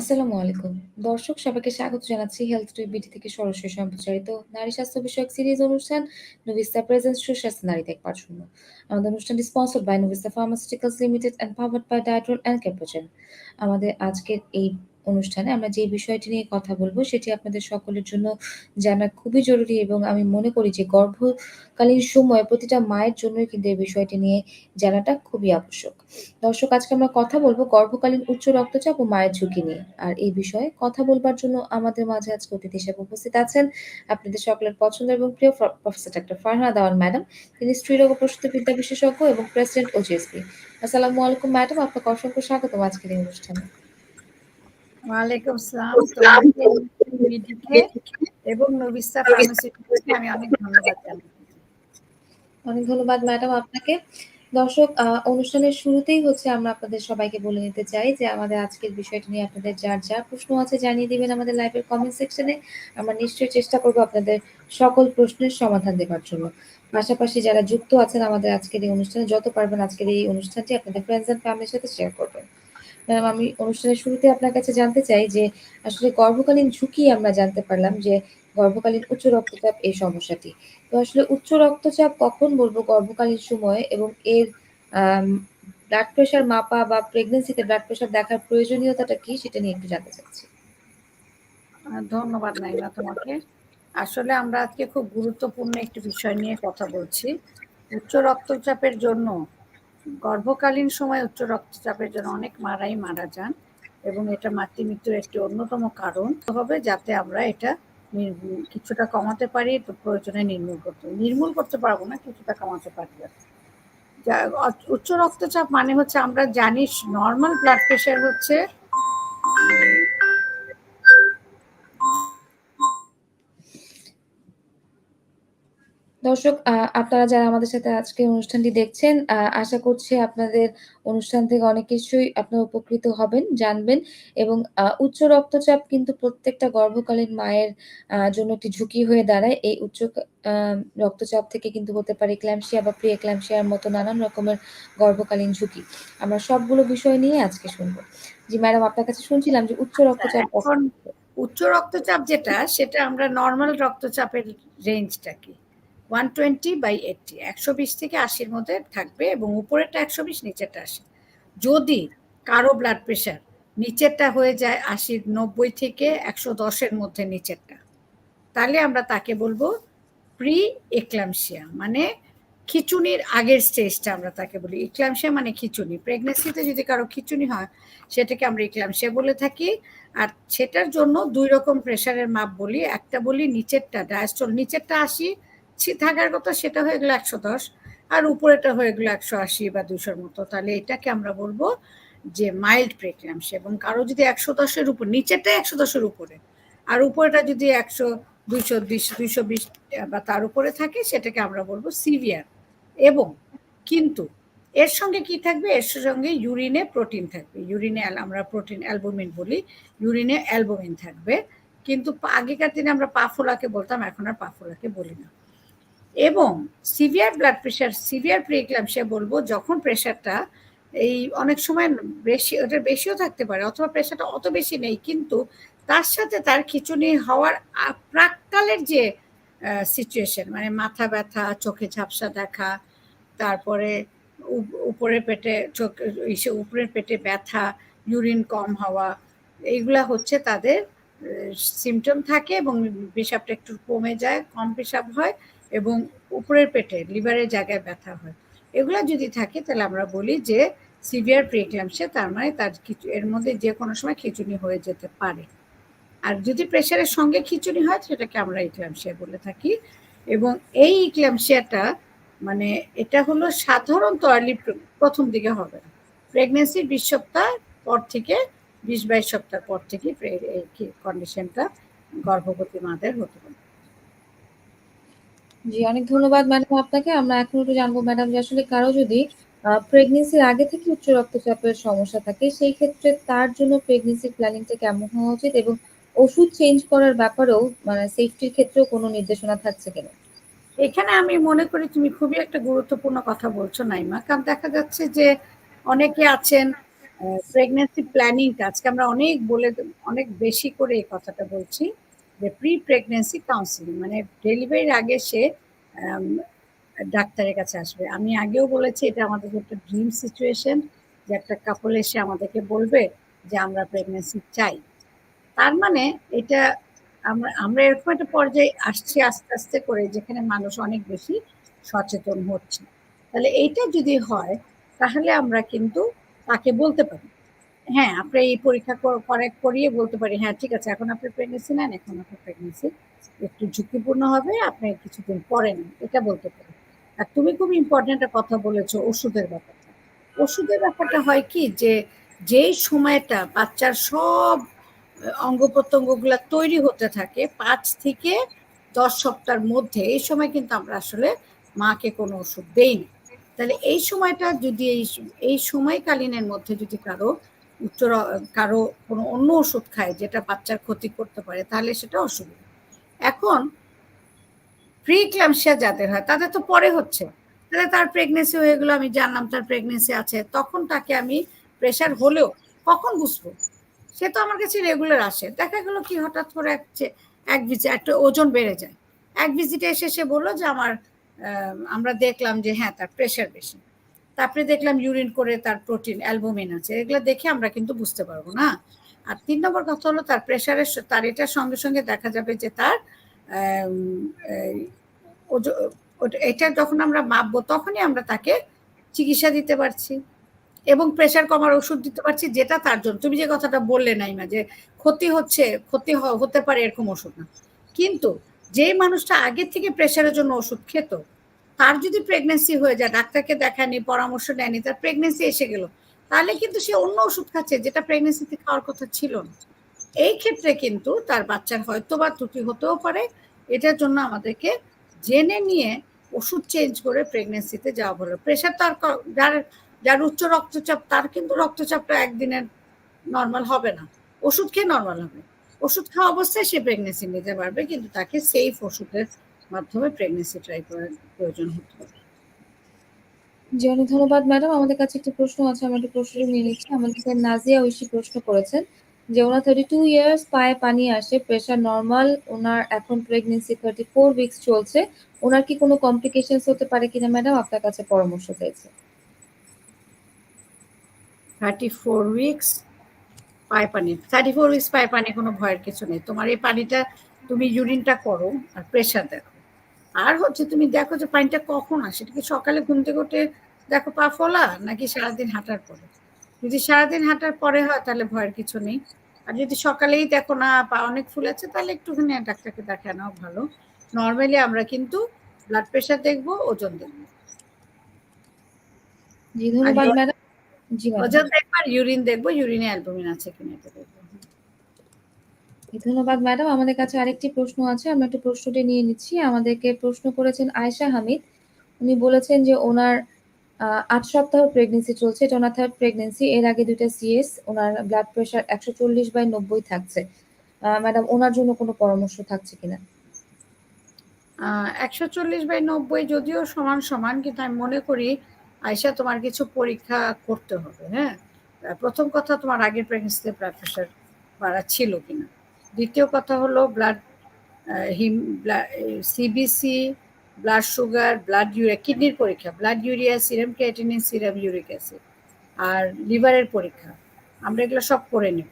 আসসালামু আলাইকুম। দর্শক, সবাইকে স্বাগত জানাচ্ছি হেলথ টু বিটি থেকে সরাসরি সম্প্রচারিত নারী স্বাস্থ্য বিষয়ক সিরিজ অনুষ্ঠান নুভিস্তা প্রেজেন্স সুস্বাস্থ্য নারী দেখবার জন্য। আমাদের অনুষ্ঠানটি sponsored by Nuvista pharmaceuticals limited and powered by Diatrol and Capogen আমাদের আজকের এই অনুষ্ঠানে আমরা যে বিষয়টি নিয়ে কথা বলব সেটি আপনাদের সকলের জন্য জানা খুবই জরুরি এবং আমি মনে করি যে গর্ভকালীন সময়ে প্রতিটা মায়ের জন্যই কিন্তু এই বিষয়টি নিয়ে জানাটা খুবই আবশ্যক। দর্শক আজকে আমরা কথা বলব গর্ভকালীন উচ্চ রক্তচাপ ও মায়ের ঝুঁকি নিয়ে। আর এই বিষয়ে কথা বলবার জন্য আমাদের মাঝে আজকে অতিথি হিসেবে উপস্থিত আছেন আপনাদের সকলের পছন্দ এবং প্রিয় professor doctor Farhana Dewan madam. তিনি স্ত্রীরোগ প্রসূতিবিদ্যা বিশেষজ্ঞ এবং প্রেসিডেন্ট ওজিএসপি। আসসালামু আলাইকুম ম্যাডাম, আপনাকে অসংখ্য স্বাগতম আজকের এই অনুষ্ঠানে। ওয়ালাইকুম আসসালাম তোমাকে এবং নবিস্তা আমি অনেক ধন্যবাদ জানাই। অনেক ধন্যবাদ ম্যাডাম আপনাকে। দর্শক অনুষ্ঠানের শুরুতেই হচ্ছে আমরা আপনাদের সবাইকে বলে নিতে চাই যে আমাদের আজকের বিষয়টি নিয়ে আপনাদের যার যা প্রশ্ন আছে জানিয়ে দিবেন আমাদের লাইভের কমেন্ট সেকশনে। আমরা নিশ্চয়ই চেষ্টা করব আপনাদের সকল প্রশ্নের সমাধান দেবার জন্য। পাশাপাশি যারা যুক্ত আছেন আমাদের আজকের এই অনুষ্ঠানে যত পারবেন আজকের এই অনুষ্ঠানটি আপনাদের ফ্রেন্ডস অ্যান্ড ফ্যামিলির সাথে শেয়ার করবেন। আমি অনুষ্ঠানের শুরুতে আপনার কাছে জানতে চাই যে আসলে গর্ভকালীন ঝুঁকি আমরা জানতে পারলাম যে গর্ভকালীন উচ্চ রক্তচাপ এই সমস্যাটি। তো আসলে উচ্চ রক্তচাপ কখন বলব গর্ভকালীন সময়ে এবং এর ব্লাড প্রেশার মাপা বা প্রেগন্যান্সিতে ব্লাড প্রেশার দেখার প্রয়োজনীয়তাটা কি সেটা নিয়ে একটু জানতে চাচ্ছি। ধন্যবাদ নাইমা তোমাকে। আসলে আমরা আজকে খুব গুরুত্বপূর্ণ একটি বিষয় নিয়ে কথা বলছি। উচ্চ রক্তচাপের জন্য গর্ভকালীন সময় উচ্চ রক্তচাপের জন্য অনেক মারাই মারা যান এবং এটা মাতৃমৃত্যুর একটি অন্যতম কারণ। হবে যাতে আমরা এটা কিছুটা কমাতে পারি প্রয়োজনে নির্মূল করতে নির্মূল করতে পারব না, কিছুটা কমাতে পারি উচ্চ রক্তচাপ মানে হচ্ছে আমরা জানি নর্মাল ব্লাড প্রেশার হচ্ছে দর্শক আপনারা যারা আমাদের সাথে আজকে অনুষ্ঠানটি দেখছেন, আশা করছি আপনাদের অনুষ্ঠান থেকে অনেক কিছুই আপনারা উপকৃত হবেন, জানবেন এবং উচ্চ রক্তচাপ কিন্তু প্রত্যেকটা গর্ভকালীন মায়ের জন্য একটি ঝুঁকি হয়ে দাঁড়ায়। এই উচ্চ রক্তচাপ থেকে কিন্তু হতে পারে ক্ল্যামশিয়া বা প্রি এক্ল্যামশিয়ার মতো নানান রকমের গর্ভকালীন ঝুঁকি। আমরা সবগুলো বিষয় নিয়ে আজকে শুনব। জি ম্যাডাম আপনার কাছে শুনছিলাম যে উচ্চ রক্তচাপ উচ্চ রক্তচাপ যেটা সেটা আমরা নর্মাল রক্তচাপের রেঞ্জটা কি? 120 বাই 80 120 থেকে 80 এর মধ্যে থাকবে এবং উপরেরটা 120 নিচেরটা 80 যদি কারও ব্লাড প্রেশার নিচেরটা হয়ে যায় 80 90 থেকে একশো দশের মধ্যে নিচেরটা, তাহলে আমরা তাকে বলব প্রি এক্লামশিয়া মানে খিচুনির আগের স্টেজটা আমরা তাকে বলি। ইক্লামশিয়া মানে খিচুনি। প্রেগনেন্সিতে যদি কারও খিচুনি হয়, সেটাকে আমরা ইক্লামশিয়া বলে থাকি। আর সেটার জন্য দুই রকম প্রেশারের মাপ বলি। একটা বলি নিচেরটা ডায়াস্টল নিচেরটা আসি থাকার কথা সেটা হয়ে গেলো একশো দশ, আর উপরেটা হয়ে গেলো একশো আশি বা দুশোর মতো। তাহলে এটাকে আমরা বলব যে মাইল্ড প্রেগন্যান্সি এবং কারও যদি একশো দশের উপর নিচেরটা একশো দশের উপরে, আর উপরেটা যদি একশো, দুইশো, বিশ দুইশো বিশ বা তার উপরে থাকে, সেটাকে আমরা বলব সিভিয়ার এবং কিন্তু এর সঙ্গে কি থাকবে? এর সঙ্গে ইউরিনে প্রোটিন থাকবে। ইউরিনে আমরা প্রোটিন অ্যালবুমিন বলি ইউরিনে অ্যালবুমিন থাকবে। কিন্তু আগেকার দিনে আমরা পাফোলাকে বলতাম, এখন আর পাফোলাকে বলি না। এবং severe blood pressure severe preeclampsia বলব, যখন প্রেশারটা এই অনেক সময় বেশি ওটার বেশিও থাকতে পারে, অথবা প্রেশারটা অত বেশি নেই, কিন্তু তার সাথে তার খিচুনি হওয়ার প্রাককালের যে সিচুয়েশন মানে মাথা ব্যথা, চোখে ঝাপসা দেখা, তারপরে উপরে পেটে চোখ উপরের পেটে ব্যথা ইউরিন কম হওয়া, এইগুলা হচ্ছে তাদের সিমটম থাকে এবং পেশাবটা একটু কমে যায়, কম পেশাব হয়। এবং উপরের পেটে, লিভারের জায়গায় ব্যথা হয়। এগুলো যদি থাকে, তাহলে আমরা বলি যে সিভিয়ার প্রিক্লামসিয়া তার মানে তার কিছু এর মধ্যে যে কোনো সময় খিচুনি হয়ে যেতে পারে। আর যদি প্রেশারের সঙ্গে খিচুনি হয়, সেটাকে আমরা ইক্লামশিয়া বলে থাকি। এবং এই ইক্লামশিয়াটা মানে এটা হলো সাধারণত আর্লি প্রথম দিকে হবে না। প্রেগনেন্সির বিশ সপ্তাহ পর থেকে, বিশ বাইশ সপ্তাহ পর থেকে এই কন্ডিশনটা গর্ভবতী মাদের হতে পারে জি, অনেক ধন্যবাদ ম্যাডাম আপনাকে। আমরা এখন একটু জানব ম্যাডাম যে আসলে কারও যদি আ প্রেগন্যান্সির আগে থেকে উচ্চ রক্তচাপের সমস্যা থাকে, সেই ক্ষেত্রে তার জন্য প্রেগন্যান্সির প্ল্যানিংটা কেমন হওয়া উচিত এবং ওষুধ চেঞ্জ করার ব্যাপারেও মানে সেফটির ক্ষেত্রেও কোনো নির্দেশনা থাকছে কিনা? এখানে আমি মনে করি তুমি খুবই একটা গুরুত্বপূর্ণ কথা বলছো নাইমা। কারণ দেখা যাচ্ছে যে অনেকে আছেন প্রেগনেন্সি প্ল্যানিং আজকে আমরা অনেক বলে অনেক বেশি করে এই কথাটা বলছি যে প্রি প্রেগনেন্সি কাউন্সিলিং মানে ডেলিভারির আগে সে ডাক্তারের কাছে আসবে। আমি আগেও বলেছি, এটা আমাদের একটা ড্রিম সিচুয়েশন যে একটা কাপল এসে আমাদেরকে বলবে যে আমরা প্রেগনেন্সি চাই। তার মানে এটা আমরা আমরা এরকম একটা পর্যায়ে আসছি আস্তে আস্তে করে, যেখানে মানুষ অনেক বেশি সচেতন হচ্ছে। তাহলে এইটা যদি হয়, তাহলে আমরা কিন্তু তাকে বলতে পারি। হ্যাঁ আপনি এই পরীক্ষা কর- করে করিয়ে বলতে পারি হ্যাঁ ঠিক আছে, এখন আপনি প্রেগনেন্সি নেন এখন আপনার প্রেগনেন্সি একটু ঝুঁকিপূর্ণ হবে, আপনি কিছুদিন পরে নেন, এটা বলতে পারি। আর তুমি খুব ইম্পর্টেন্ট একটা কথা বলেছ, ওষুধের ব্যাপারটা। ওষুধের ব্যাপারটা হয় কি যে, যেই সময়টা বাচ্চার সব অঙ্গ প্রত্যঙ্গগুলো তৈরি হতে থাকে, পাঁচ থেকে দশ সপ্তাহের মধ্যে, এই সময় কিন্তু আমরা আসলে মাকে কোনো ওষুধ দেই না তাহলে এই সময়টা যদি এই এই সময়কালীনের মধ্যে যদি কারও উচ্চ কারও কোনো অন্য ওষুধ খায় যেটা বাচ্চার ক্ষতি করতে পারে, তাহলে সেটা অসুবিধা। এখন প্রি ক্ল্যামশিয়া যাদের হয়, তাদের তো পরে হচ্ছে। তাহলে তার প্রেগনেন্সি হয়ে গেলো, আমি জানলাম তার প্রেগনেন্সি আছে, তখন তাকে আমি প্রেশার হলেও কখন বুঝব? সে তো আমার কাছে রেগুলার আসে। দেখা গেলো কি হঠাৎ করে এক ভিজিট একটা ওজন বেড়ে যায়। এক ভিজিটে এসে সে বলল যে, আমার আমরা দেখলাম যে হ্যাঁ তার প্রেশার বেশি। তারপরে দেখলাম ইউরিন করে তার প্রোটিন অ্যালবুমিন আছে। এগুলো দেখে আমরা কিন্তু বুঝতে পারব না। আর তিন নম্বর কথা হলো তার প্রেশারের তার এটার সঙ্গে সঙ্গে দেখা যাবে যে তার এটা যখন আমরা মাপবো তখনই আমরা তাকে চিকিৎসা দিতে পারছি। এবং প্রেশার কমার ওষুধ দিতে পারছি যেটা তার জন্য। তুমি যে কথাটা বললে নাইমা যে ক্ষতি হচ্ছে, ক্ষতি হতে পারে এরকম ওষুধ না। কিন্তু যে মানুষটা আগে থেকে প্রেশারের জন্য ওষুধ খেত তার যদি প্রেগনেন্সি হয়ে যায়, ডাক্তারকে দেখায়নি, পরামর্শ নেয়নি, তার প্রেগনেন্সি এসে গেল, তাহলে কিন্তু সে অন্য ওষুধ খাচ্ছে, যেটা প্রেগনেন্সিতে খাওয়ার কথা ছিল না। এই ক্ষেত্রে কিন্তু তার বাচ্চার হয়তো বা ত্রুটি হতেও পারে। এটার জন্য আমাদেরকে জেনে নিয়ে ওষুধ চেঞ্জ করে প্রেগনেন্সিতে যাওয়া ভালো। প্রেশার তার যার যার উচ্চ রক্তচাপ, তার কিন্তু রক্তচাপটা একদিনের নর্মাল হবে না। ওষুধ খেয়ে নর্মাল হবে। ওষুধ খাওয়া অবস্থায় সে প্রেগনেন্সি নিতে পারবে, কিন্তু তাকে সেফ ওষুধের মাধ্যমে প্রেগনেন্সি ট্রাই করার প্রয়োজন হতে পারে। জি অনেক ধন্যবাদ ম্যাডাম। আমাদের কাছে একটা প্রশ্ন আছে আমরা একটু প্রশ্নটা নিয়ে নিচ্ছি। আমাদের নাজিয়া ঐশী প্রশ্ন করেছেন যে ওনার থার্টি টু ইয়ার্স পায়ে পানি আসে প্রেশার নর্মাল ওনার এখন প্রেগনেন্সি থার্টি ফোর উইকস চলছে। ওনার কি কোনো কমপ্লিকেশনস হতে পারে কিনা ম্যাডাম? আপনার কাছে পরামর্শ চাইছে। থার্টি ফোর উইকস পায়ে পানি থার্টি ফোর উইকস পায়ে পানি কোনো ভয়ের কিছু নেই। তোমার এই পানিটা তুমি ইউরিনটা করো আর প্রেশার দেখো। আর হচ্ছে তুমি দেখো যে পানিটা কখন আসে? এটা কি সকালে ঘুম থেকে উঠে দেখো পা ফোলা নাকি সারাদিন হাঁটার পরে? যদি সারাদিন হাঁটার পরে হয় তাহলে ভয়ের কিছু নেই। আর যদি সকালেই দেখো না পা অনেক ফুল আছে তাহলে একটুখানি ডাক্তারকে দেখানো ভালো। নর্মালি আমরা কিন্তু ব্লাড প্রেশার দেখব ওজন দেখব। জি ধন্যবাদ ম্যাডাম। জি ওজন দেখব ইউরিন দেখব ইউরিনে অ্যালবুমিন আছে কিনা এটা দেখব। ধন্যবাদ ম্যাডাম। আমাদের কাছে আরেকটি প্রশ্ন আছে। আমরা একটু প্রশ্নটি নিয়ে নিচ্ছি। আমাদেরকে প্রশ্ন করেছেন আয়শা হামিদ। উনি বলেছেন যে ওনার আট সপ্তাহ প্রেগনেন্সি চলছে। এটা ওনার থার্ড প্রেগনেন্সি এর আগে দুইটা সিএস ওনার ব্লাড প্রেশার একশো চল্লিশ বাই নব্বই থাকছে। ম্যাডাম, ওনার জন্য কোনো পরামর্শ থাকছে কিনা? একশো চল্লিশ বাই নব্বই যদিও সমান সমান, কিন্তু আমি মনে করি আয়সা তোমার কিছু পরীক্ষা করতে হবে হ্যাঁ? প্রথম কথা, তোমার আগের প্রেগনেন্সিতে ব্লাড প্রেশার বাড়া ছিল কিনা। দ্বিতীয় কথা হলো ব্লাড হিম CBC blood sugar blood urea কিডনির পরীক্ষা blood urea serum creatinine serum uric acid আর লিভারের পরীক্ষা। আমরা এগুলো সব করে নেব।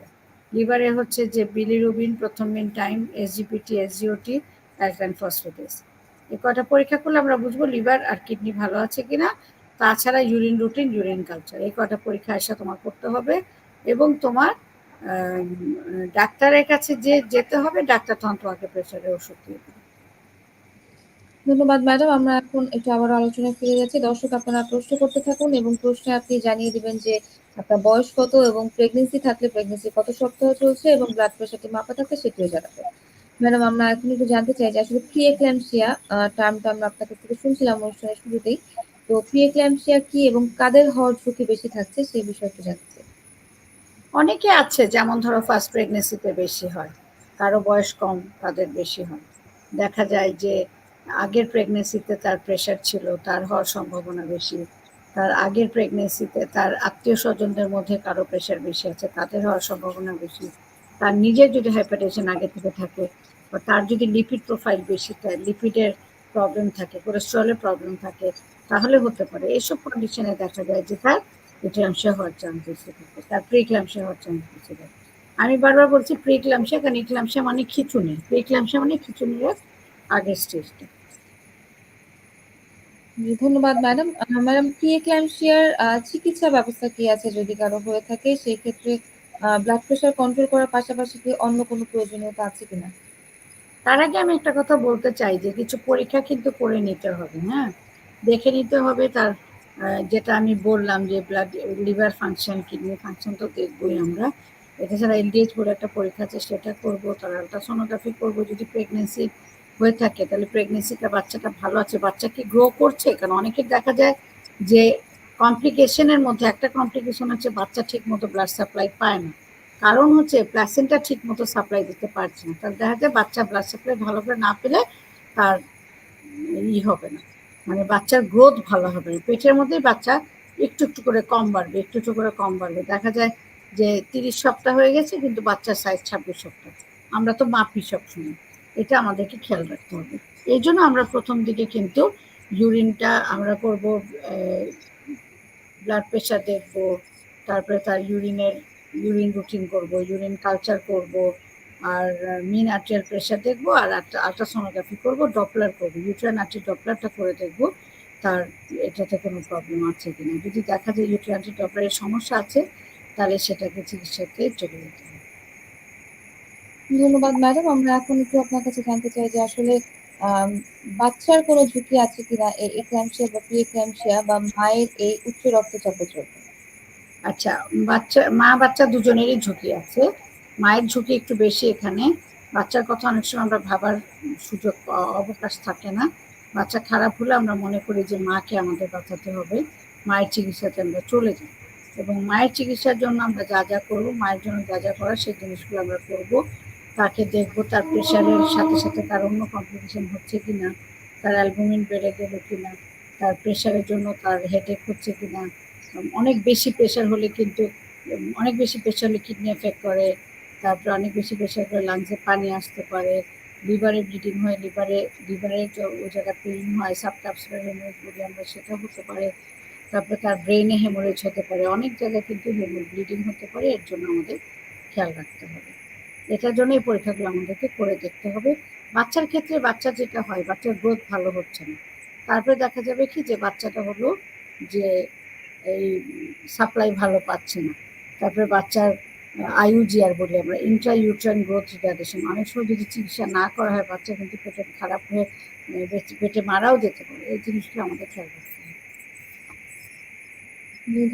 লিভারে হচ্ছে যে bilirubin prothrombin time SGPT SGOT অ্যালকান phosphatase এই কটা পরীক্ষা করলে আমরা বুঝব লিভার আর কিডনি ভালো আছে কিনা, তাছাড়া ইউরিন রুটিন ইউরিন কালচার এই কটা পরীক্ষা এসে তোমার করতে হবে এবং তোমার ডাক্তারের কাছে যে যেতে হবে, ডাক্তার তখন তোমাকে প্রেশারের ওষুধ দিয়ে দেবে। ধন্যবাদ ম্যাডাম আমরা এখন একটু আবার আলোচনায় ফিরে যাচ্ছি। দর্শক, আপনারা প্রশ্ন করতে থাকুন এবং প্রশ্নে আপনি জানিয়ে দিবেন যে আপনার বয়স কত এবং প্রেগনেন্সি থাকলে প্রেগনেন্সি কত সপ্তাহ চলছে এবং ব্লাড প্রেশারটি মাপা থাকলে সেটিও জানাবেন। ম্যাডাম আমরা এখন একটু জানতে চাই যে আসলে প্রিএক্ল্যামসিয়া টার্মটা আমরা আপনার কাছ থেকে শুনছিলাম অনুষ্ঠানের শুরুতেই। তো প্রিএক্ল্যামসিয়া কি এবং কাদের হওয়ার ঝুঁকি বেশি থাকছে সেই বিষয়ে একটু জানতে অনেকে আছে, যেমন ধরো ফার্স্ট প্রেগনেন্সিতে বেশি হয়, কারও বয়স কম, তাদের বেশি হয়। দেখা যায় যে আগের প্রেগনেন্সিতে তার প্রেশার ছিল, তার হওয়ার সম্ভাবনা বেশি। তার আগের প্রেগনেন্সিতে তার আত্মীয় স্বজনদের মধ্যে কারও প্রেশার বেশি আছে, তাদের হওয়ার সম্ভাবনা বেশি। তার নিজের যদি হাইপারটেনশন আগে থেকে থাকে, বা তার যদি লিপিড প্রোফাইল বেশি থাকে লিপিডের প্রবলেম থাকে কোলেস্ট্রলের প্রবলেম থাকে, তাহলে হতে পারে। এইসব কন্ডিশনে দেখা যায় যে তার ইক্লামশিয়া হওয়ার চান্স বেশি থাকে তার প্রিক্লামশিয়া হওয়ার থাকে আমি বারবার বলছি প্রিক্লামশিয়া কারণ ইক্লামশিয়া মানে খিচুনি। প্রিক্লামশিয়া মানে খিচুনির আগের স্টেজটা জি, ধন্যবাদ ম্যাডাম ম্যাডাম প্রি এক্লামশিয়ার চিকিৎসা ব্যবস্থা কি আছে যদি কারও হয়ে থাকে? সেই ক্ষেত্রে ব্লাড প্রেশার কন্ট্রোল করার পাশাপাশি কি অন্য কোনো প্রয়োজনীয়তা আছে কিনা? তার আগে আমি একটা কথা বলতে চাই যে কিছু পরীক্ষা কিন্তু করে নিতে হবে হ্যাঁ? দেখে নিতে হবে তার যেটা আমি বললাম যে blood liver function kidney function তো দেখবই আমরা। এটা ছাড়া এলডিএইচ বলে একটা পরীক্ষা আছে, সেটা করব, তার আলট্রাসোনোগ্রাফি করব। যদি প্রেগনেন্সি হয়ে থাকে, তাহলে প্রেগনেন্সিটা বাচ্চাটা ভালো আছে। বাচ্চা কি গ্রো করছে? কারণ অনেকের দেখা যায় যে কমপ্লিকেশনের মধ্যে একটা কমপ্লিকেশন হচ্ছে বাচ্চা ঠিক মতো ব্লাড সাপ্লাই পায় না। কারণ হচ্ছে প্লাসেন্টা ঠিক মতো সাপ্লাই দিতে পারছে না। তাহলে দেখা যায় বাচ্চা ব্লাড সাপ্লাই ভালো করে না পেলে তার ই হবে না। মানে বাচ্চার গ্রোথ ভালো হবে না। পেটের মধ্যেই বাচ্চা একটু একটু করে কম বাড়বে, একটু একটু করে কম বাড়বে। দেখা যায় যে তিরিশ সপ্তাহ হয়ে গেছে, কিন্তু বাচ্চার সাইজ ছাব্বিশ সপ্তাহ। আমরা তো মাপি সবসময়। এটা আমাদেরকে খেয়াল রাখতে হবে। এই জন্য আমরা প্রথম দিকে কিন্তু ইউরিনটা আমরা করব ব্লাড প্রেশার দেখব, তারপরে তার ইউরিনের ইউরিন রুটিন করব ইউরিন কালচার করব আর মিন আর্টিয়াল প্রেশার দেখব আর আলট্রাসোনোগ্রাফি করব ডপলার করব। ইউট্রাইন আর্টি ডপলারটা করে দেখব তার এটাতে কোনো প্রবলেম আছে কিনা। যদি দেখা যায় ইউট্রাইন আর্টি ডপলারের সমস্যা আছে তাহলে সেটাকে চিকিৎসাতে চলে যেতে হবে। ধন্যবাদ ম্যাডাম। আমরা এখন একটু আপনার কাছে জানতে চাই যে আসলে বাচ্চার কোনো ঝুঁকি আছে কিনা? এই এক্লামশিয়া বা প্রি এক্লামশিয়া বা মায়ের এই উচ্চ রক্তচাপের জন্য? আচ্ছা বাচ্চা মা বাচ্চা দুজনেরই ঝুঁকি আছে। মায়ের ঝুঁকি একটু বেশি এখানে। বাচ্চার কথা অনেক সময় আমরা ভাবার সুযোগ অবকাশ থাকে না। বাচ্চা খারাপ হলে আমরা মনে করি যে মাকে আমাদের বাঁচাতে হবে। মায়ের চিকিৎসাতে আমরা চলে যাই। এবং মায়ের চিকিৎসার জন্য আমরা যা যা করব মায়ের জন্য যা যা করার সেই জিনিসগুলো আমরা করব। তাকে দেখব তার প্রেশারের সাথে সাথে তার অন্য কমপ্লিকেশন হচ্ছে কিনা তার অ্যালবুমিন বেড়ে গেল কিনা তার প্রেশারের জন্য তার হেডেক হচ্ছে কিনা। উম, অনেক বেশি প্রেশার হলে কিন্তু অনেক বেশি প্রেশার হলে কিডনি এফেক্ট করে। তারপরে অনেক বেশি প্রেশার হলে লাংসে পানি আসতে পারে লিভারে ব্লিডিং হয় লিভারে লিভারে ওই জায়গায় পেইন হয় সাবটাপসুলার হেমোরেজ বলি আমরা সেটা হতে পারে, তারপরে তার ব্রেনে হেমোরেজ হতে পারে, অনেক জায়গায় কিন্তু ব্লিডিং হতে পারে, এর জন্য আমাদের খেয়াল রাখতে হবে। এটার জন্য এই পরীক্ষাগুলো আমাদেরকে করে দেখতে হবে। বাচ্চার ক্ষেত্রে বাচ্চা যেটা হয়, বাচ্চার গ্রোথ ভালো হচ্ছে না। তারপরে দেখা যাবে কি যে বাচ্চাটা হলো যে এই সাপ্লাই ভালো পাচ্ছে না। তারপরে বাচ্চার আইউজিআর বলি আমরা ইন্ট্রা ইউট্রাইন গ্রোথ রিটার্ডেশন অনেক সময় যদি চিকিৎসা না করা হয় বাচ্চা কিন্তু পেটে খারাপ হয়ে পেটে- পেটে মারাও যেতে পারে। এই জিনিসগুলো আমাদের খেয়াল রাখতে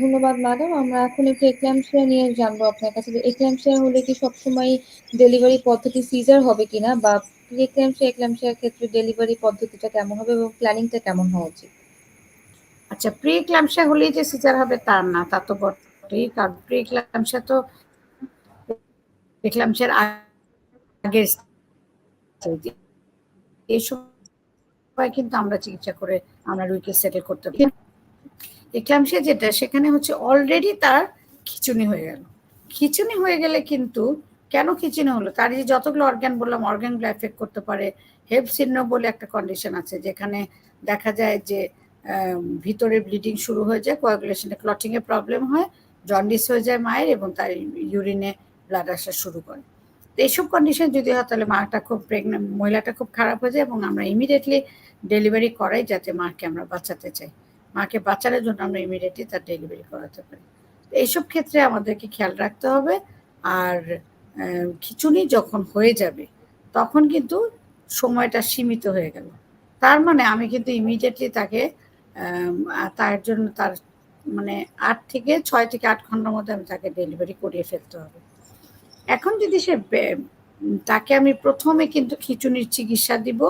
ধন্যবাদ ম্যাডাম। আমরা এখন একটু এক্লামশিয়া নিয়ে জানব আপনার কাছে। যে এক্লামশিয়া হলে কি সবসময় ডেলিভারি পদ্ধতি সিজার হবে কিনা? বা প্রি এক্লামশিয়া এক্লামশিয়ার ক্ষেত্রে ডেলিভারি পদ্ধতিটা কেমন হবে এবং প্ল্যানিংটা কেমন হওয়া উচিত? আচ্ছা প্রি ক্লামশা হলেই যে সিজার হবে তার না তা তো বটেই। কারণ প্রি ক্লামশা তো ক্লামশার আগে এই সময় কিন্তু আমরা চিকিৎসা করে আমরা রুগীকে সেটেল করতে পারি। এক্লামশিয়া যেটা, সেখানে হচ্ছে অলরেডি তার খিচুনি হয়ে গেল। খিচুনি হয়ে গেলে কিন্তু কেন খিচুনি হলো? তার যে যতগুলো অর্গান বললাম অর্গানগুলো এফেক্ট করতে পারে হেপ সিন্ড্রোম বলে একটা কন্ডিশন আছে, যেখানে দেখা যায় যে ভিতরে ব্লিডিং শুরু হয়ে যায় কোয়াগুলেশনে ক্লটিং এর প্রবলেম হয় জন্ডিস হয়ে যায় মায়ের এবং তার ইউরিনে ব্লাড আসা শুরু করে। তো এইসব কন্ডিশন যদি হয়, তাহলে মাটা খুব প্রেগনেন্ট মহিলাটা খুব খারাপ হয়ে যায় এবং আমরা ইমিডিয়েটলি ডেলিভারি করাই যাতে মাকে আমরা বাঁচাতে চাই। মাকে বাঁচানোর জন্য আমরা ইমিডিয়েটলি তার ডেলিভারি করাতে পারি। এইসব ক্ষেত্রে আমাদেরকে খেয়াল রাখতে হবে। আর খিচুনি যখন হয়ে যাবে, তখন কিন্তু সময়টা সীমিত হয়ে গেল। তার মানে আমি কিন্তু ইমিডিয়েটলি তাকে তার জন্য তার মানে আট থেকে ছয় থেকে আট ঘণ্টার মধ্যে আমি তাকে ডেলিভারি করিয়ে ফেলতে হবে। এখন যদি সে তাকে আমি প্রথমে কিন্তু খিচুনির চিকিৎসা দিব,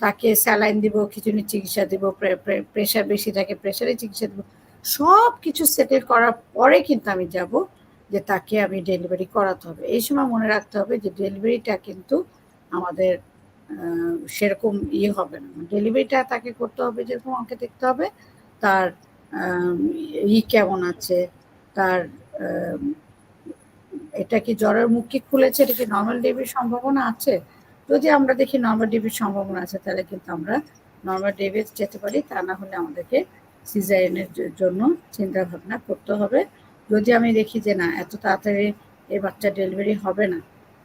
তাকে স্যালাইন দিব খিচুনির চিকিৎসা দিব প্রেশার বেশি থাকে, প্রেশারের চিকিৎসা দিব সব কিছু সেটেল করার পরে কিন্তু আমি যাব যে তাকে আমি ডেলিভারি করাতে হবে। এই সময় মনে রাখতে হবে যে ডেলিভারিটা কিন্তু আমাদের সেরকম ইয়ে হবে না। ডেলিভারিটা তাকে করতে হবে, যেরকম আমাকে দেখতে হবে, তার ই কেমন আছে, তার এটা কি জ্বরের মুখ কি খুলেছে? এটা কি নর্মাল ডেবির সম্ভাবনা আছে? যদি আমরা দেখি নর্মাল ডেবির সম্ভাবনা আছে, তাহলে কিন্তু আমরা নর্মাল ডেবি যেতে পারি। তা না হলে আমাদেরকে সিজারিনের জন্য চিন্তা ভাবনা করতে হবে। যদি আমি দেখি যে না, এত তাড়াতাড়ি এই বাচ্চা ডেলিভারি হবে না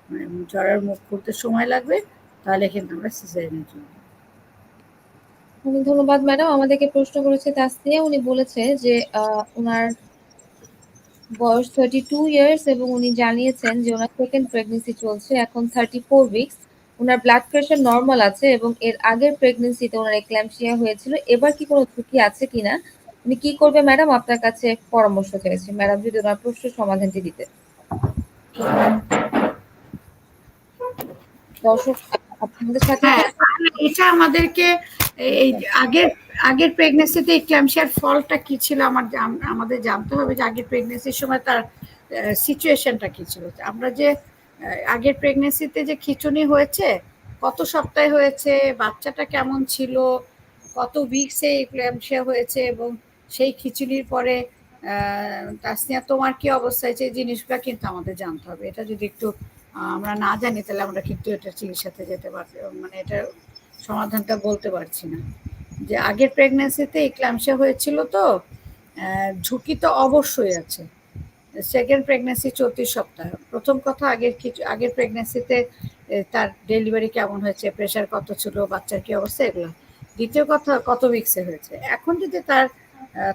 মানে জ্বরের মুখ খুলতে সময় লাগবে, তাহলে কিন্তু আমরা সিজারিনের জন্য। অনেক ধন্যবাদ ম্যাডাম। আমাদেরকে প্রশ্ন করেছে তাসনিয়া। উনি বলেছে যে ওনার বয়স থার্টি টু ইয়ার্স এবং উনি জানিয়েছেন যে ওনার সেকেন্ড প্রেগনেন্সি চলছে, এখন থার্টি ফোর উইকস ওনার ব্লাড প্রেশার নর্মাল আছে এবং এর আগের প্রেগনেন্সিতে ওনার এক্ল্যাম্পসিয়া হয়েছিল। এবার কি কোনো ঝুঁকি আছে কিনা? উনি কি করবে ম্যাডাম আপনার কাছে পরামর্শ চাইছে। ম্যাডাম যদি ওনার প্রশ্নের সমাধানটি দিতে। দর্শক, আপনাদের সাথে হ্যাঁ এটা আমাদেরকে এই আগের আগের প্রেগনেন্সিতে ইক্লামশিয়ার ফলটা কি ছিল আমার আমাদের জানতে হবে যে আগের প্রেগনেন্সির সময় তার সিচুয়েশনটা কি ছিল। আমরা যে আগের প্রেগনেন্সিতে যে খিচুনি হয়েছে, কত সপ্তাহে হয়েছে, বাচ্চাটা কেমন ছিল, কত উইকসে ইক্লামশিয়া হয়েছে এবং সেই খিচুনির পরে তাসনিয়া, তোমার কি অবস্থা? হয়েছে এই জিনিসগুলো কিন্তু আমাদের জানতে হবে। এটা যদি একটু আমরা না জানি, তাহলে আমরা কিন্তু এটা চিকিৎসাতে যেতে পারব মানে এটা সমাধানটা বলতে পারছি না। যে আগের প্রেগনেন্সিতে ইক্লামশিয়া হয়েছিল তো ঝুঁকি তো অবশ্যই আছে। সেকেন্ড প্রেগনেন্সি চৌত্রিশ সপ্তাহ। প্রথম কথা, আগের কিছু, আগের প্রেগনেন্সিতে তার ডেলিভারি কেমন হয়েছে প্রেশার কত ছিল, বাচ্চার কি অবস্থা, এগুলো। দ্বিতীয় কথা, কত উইক্সে হয়েছে। এখন যদি তার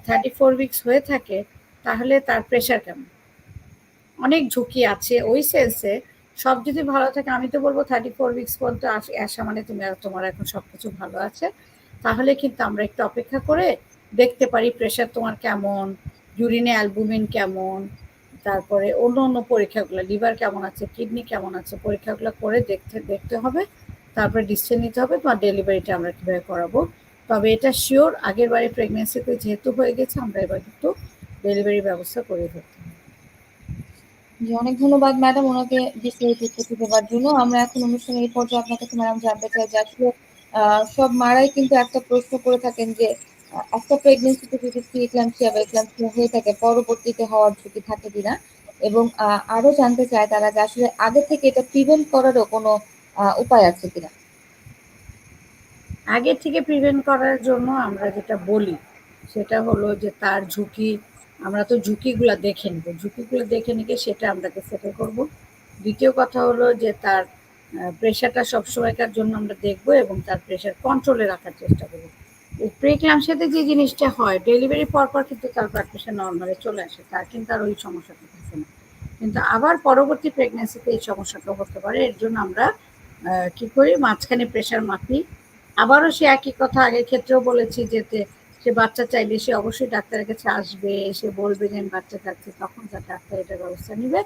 থার্টি ফোর উইক্স হয়ে থাকে, তাহলে তার প্রেশার কেমন? অনেক ঝুঁকি আছে। ওই সেন্সে সব যদি ভালো থাকে, আমি তো বলব থার্টি ফোর উইক্স পর্যন্ত আসা মানে তুমি তোমার এখন সব কিছু ভালো আছে। তাহলে কিন্তু আমরা একটু অপেক্ষা করে দেখতে পারি প্রেশার তোমার কেমন ইউরিনে অ্যালবুমিন কেমন, তারপরে অন্য অন্য পরীক্ষাগুলো লিভার কেমন আছে কিডনি কেমন আছে, পরীক্ষাগুলো করে দেখতে দেখতে হবে, তারপরে ডিসিশন নিতে হবে তোমার ডেলিভারিটা আমরা কীভাবে করাবো। তবে এটা শিওর আগের বারে প্রেগনেন্সিতে যেহেতু হয়ে গেছে, আমরা এবার কিন্তু ডেলিভারি ব্যবস্থা করে ধরতে অনেক ধন্যবাদ ম্যাডাম ওনাকে বিস্তারিত তথ্য দেওয়ার জন্য। আমরা এখন অনুষ্ঠানের এই পর্যায়ে আপনার কাছে ম্যাডাম জানতে চাই যে সব মারাই কিন্তু একটা প্রশ্ন করে থাকেন যে একটা প্রেগনেন্সিতে যদি প্রিক্লাম্সিয়া বা এক্লাম্সিয়া হয়ে থাকে, পরবর্তীতে হওয়ার ঝুঁকি থাকে কিনা? এবং আরও জানতে চায় তারা যে আসলে আগে থেকে এটা প্রিভেন্ট করারও কোনো উপায় আছে কিনা? আগে থেকে প্রিভেন্ট করার জন্য আমরা যেটা বলি, সেটা হলো যে তার ঝুঁকি, আমরা তো ঝুঁকিগুলো দেখে নিব। ঝুঁকিগুলো দেখে নিয়ে সেটা আমরাকে সেটেল করব। দ্বিতীয় কথা হলো যে তার প্রেশারটা সবসময়কার জন্য আমরা দেখব এবং তার প্রেশার কন্ট্রোলে রাখার চেষ্টা করব। এই প্রেক্লামসাতে যে জিনিসটা হয় ডেলিভারি পর পর কিন্তু তার ব্লাড প্রেশার নর্মালে চলে আসে, তার কিন্তু আর ওই সমস্যাটা থাকে না। কিন্তু আবার পরবর্তী প্রেগনেন্সিতে এই সমস্যাটা হতে পারে, এর জন্য আমরা কি করি, মাঝখানে প্রেশার মাপি। আবারও সে একই কথা আগের ক্ষেত্রেও বলেছি যেতে সে বাচ্চা চাইলে সে অবশ্যই ডাক্তারের কাছে আসবে সে বলবে যে আমি বাচ্চা চাচ্ছি তখন তার ডাক্তার এটার ব্যবস্থা নিবে।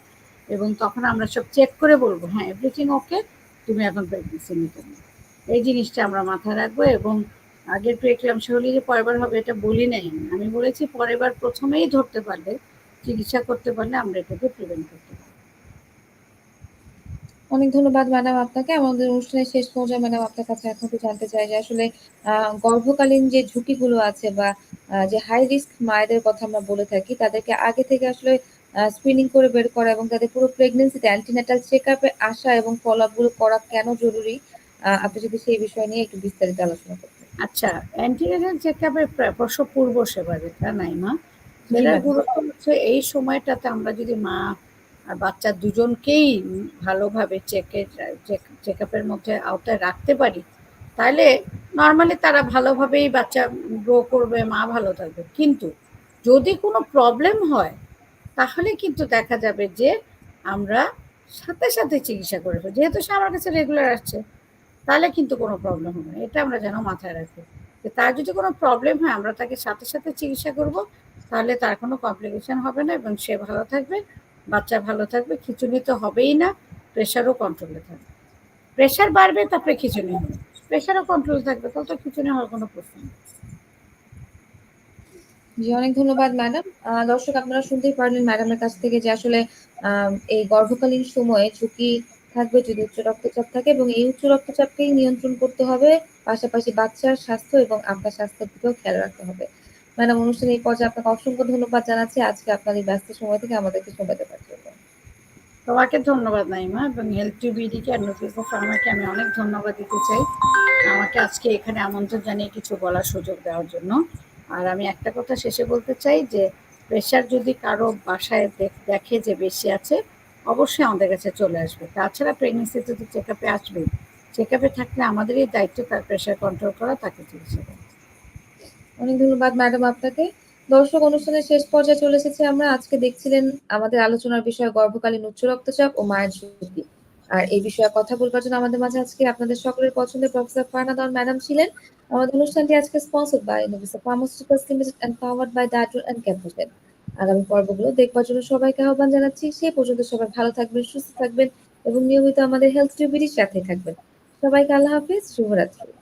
এবং তখন আমরা সব চেক করে বলব হ্যাঁ এভরিথিং ওকে তুমি এখন প্রেগনেন্সি নিতে এই জিনিসটা আমরা মাথায় রাখব এবং আগের প্রেক্লামসি হলে যে পরেরবার হবে এটা বলি নাই আমি। বলেছি পরের বার প্রথমেই ধরতে পারলে, চিকিৎসা করতে পারলে আমরা এটাকে প্রিভেন্ট করতে পারি অনেক ধন্যবাদ ম্যাডাম আপনাকে। আমাদের অনুষ্ঠানের শেষ পর্যায়ে ম্যাডাম আপনার কাছে এখন একটু জানতে চাই যে আসলে গর্ভকালীন যে ঝুঁকিগুলো আছে বা যে হাই রিস্ক মায়েদের কথা আমরা বলে থাকি, তাদেরকে আগে থেকে আসলে স্ক্রিনিং করে বের করা এবং তাদের পুরো প্রেগনেন্সিতে অ্যান্টিনেটাল চেক আপে আসা এবং ফলো গুলো করা কেন জরুরি? আপনি যদি সেই বিষয় নিয়ে একটু বিস্তারিত আলোচনা করতেন। আচ্ছা অ্যান্টিনেটাল চেক আপের প্রসব পূর্ব সেবা যেটা নাই মা জি, সেটার গুরুত্ব হচ্ছে এই সময়টাতে আমরা যদি মা আর বাচ্চা দুজনকেই ভালোভাবে চেকের চেক আপের মধ্যে আওতায় রাখতে পারি তাহলে নর্মালি তারা ভালোভাবেই বাচ্চা গ্রো করবে মা ভালো থাকবে। কিন্তু যদি কোনো প্রবলেম হয় তাহলে কিন্তু দেখা যাবে যে আমরা সাথে সাথে চিকিৎসা করে। যেহেতু সে আমার কাছে রেগুলার আসছে, তাহলে কিন্তু কোনো প্রবলেম হবে না। এটা আমরা যেন মাথায় রাখি। যে তার যদি কোনো প্রবলেম হয়, আমরা তাকে সাথে সাথে চিকিৎসা করব, তাহলে তার কোনো কমপ্লিকেশন হবে না এবং সে ভালো থাকবে, বাচ্চা ভালো থাকবে খিচুনি তো হবেই না প্রেশারও কন্ট্রোলে থাকবে। প্রেশার বাড়বে, তারপরে খিচুনি হবে। প্রেশারও কন্ট্রোল থাকবে, তাহলে তো খিচুনি হওয়ার কোনো প্রশ্ন নেই। জি, অনেক ধন্যবাদ, ম্যাডাম। দর্শক, আপনারা শুনতেই পারলেন ম্যাডামের কাছ থেকে যে আসলে এই গর্ভকালীন সময়ে ঝুঁকি থাকবে যদি উচ্চ রক্তচাপ থাকে এবং এই উচ্চ রক্তচাপকেই নিয়ন্ত্রণ করতে হবে। পাশাপাশি বাচ্চার স্বাস্থ্য এবং আপনার স্বাস্থ্যের দিকেও খেয়াল রাখতে হবে। ম্যাডাম অনুষ্ঠানে এই পর্যায়ে আপনাকে অসংখ্য ধন্যবাদ জানাচ্ছি। আজকে আপনার এই ব্যস্ত সময় থেকে আমাদেরকে সময় দেওয়ার জন্য। তোমাকে ধন্যবাদ, নাইমা, এবং হেলথ টিভিডিকে আর নফিসা ফার্মাকে আমি অনেক ধন্যবাদ দিতে চাই। আমাকে আজকে এখানে আমন্ত্রণ জানিয়ে কিছু বলার সুযোগ দেওয়ার জন্য। আর আমি একটা কথা শেষে বলতে চাই যে প্রেশার যদি কারও বাসায় দেখ- যে বেশি আছে, অবশ্যই আমাদের কাছে চলে আসবে। তাছাড়া প্রেগনেন্সিতে তো চেক আপে আসবেই। চেক আপে থাকলে আমাদেরই দায়িত্ব তার প্রেশার কন্ট্রোল করা, তাকে চিকিৎসা করা। অনেক ধন্যবাদ ম্যাডাম আপনাকে। দর্শক অনুষ্ঠানের শেষ পর্যায়ে চলে এসেছি আমরা। আজকে দেখছিলেন আমাদের আলোচনার বিষয় গর্ভকালীন উচ্চ রক্তচাপ ও মায়ের ঝুঁকি। আর এই বিষয়ে কথা বলবার জন্য আমাদের মাঝে আজকে আপনাদের সকলের পছন্দের প্রফেসর ফারনাদন ম্যাডাম ছিলেন। আমাদের অনুষ্ঠানটি আজকে sponsored by Innovesa pharmaceuticals limited and powered by Dato and capital আগামী পর্বগুলো দেখবার জন্য সবাইকে আহ্বান জানাচ্ছি। সেই পর্যন্ত সবাই ভালো থাকবেন, সুস্থ থাকবেন এবং নিয়মিত আমাদের হেলথ টিউবিটির সাথে থাকবেন। সবাইকে আল্লাহ হাফেজ, শুভরাত্রি।